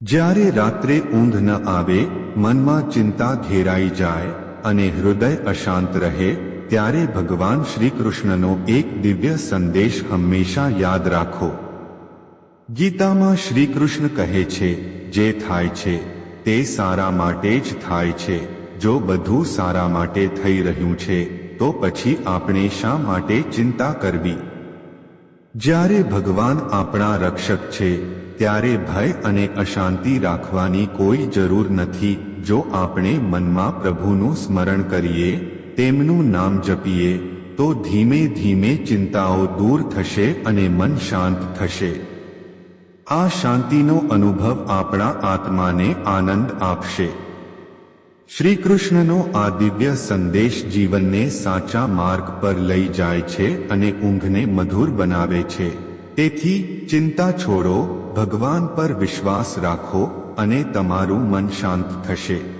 જ્યારે રાત્રે ઊંઘ ન આવે, મનમાં ચિંતા ઘેરાઈ જાય અને હૃદય અશાંત રહે, ત્યારે ભગવાન શ્રી કૃષ્ણનો એક દિવ્ય સંદેશ હંમેશા યાદ રાખો. ગીતામાં શ્રી કૃષ્ણ કહે છે, જે થાય છે, તે સારા માટે જ થાય છે. જો બધું સારા માટે થઈ રહ્યું છે, તો પછી આપણે શા માટે ચિંતા કરવી? જ્યારે ભગવાન આપણા રક્ષક છે ત્યારે ભય અને અશાંતિ રાખવાની કોઈ જરૂર નથી. જો આપણે મનમાં પ્રભુનું સ્મરણ કરીએ, તેમનું નામ જપીએ, તો ધીમે ધીમે ચિંતાઓ દૂર થશે અને મન શાંત થશે. આ શાંતિનો અનુભવ આપણા આત્માને આનંદ આપશે. શ્રી કૃષ્ણનો આ દિવ્ય સંદેશ જીવનને સાચા માર્ગ પર લઈ જાય છે અને ઊંઘને મધુર બનાવે છે. તેથી ચિંતા છોડો ભગવાન પર વિશ્વાસ રાખો અને તમારું મન શાંત થશે.